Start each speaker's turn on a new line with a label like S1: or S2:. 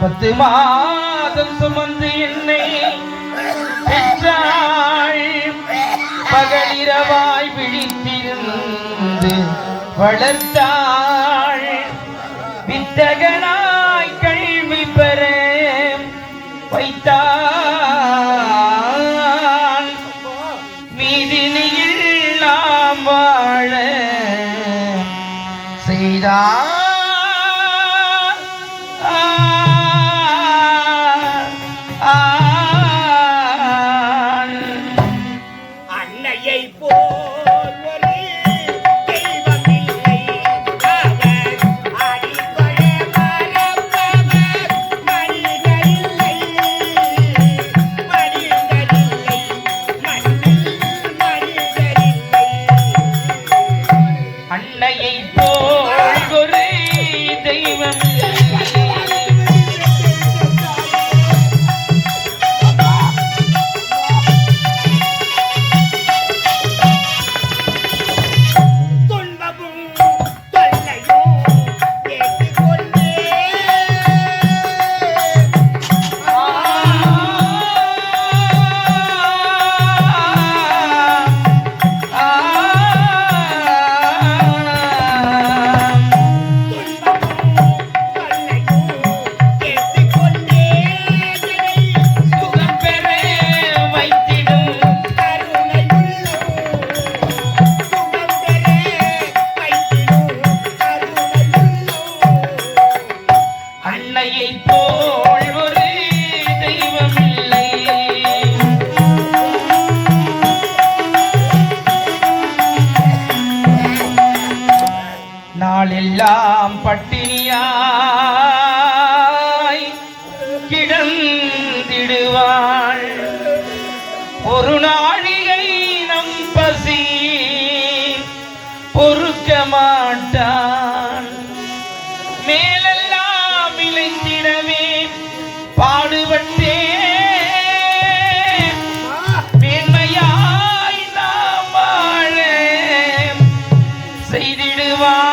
S1: பத்து மாதம் சுமந்து என்னை பகலிரவாய் விழித்திருந்து வளர்த்தாள் வித்தகனாய் கல்வி பெற வைத்தாள். மீதினியில் நாம் வாழ செய்தார்
S2: அன்னையை போல்
S1: அன்னையை போல் ஒரு தெய்வம் இல்லை நாளெல்லாம் பட்டினியாய் கிடந்திடுவாள். ஒரு நாழிகை நம் பசி பொறுக்க மாட்டான். மேல் வைத்திடவே பாடுபட்டே மேன்மையாய் நாம் வாழ செய்திடுவார்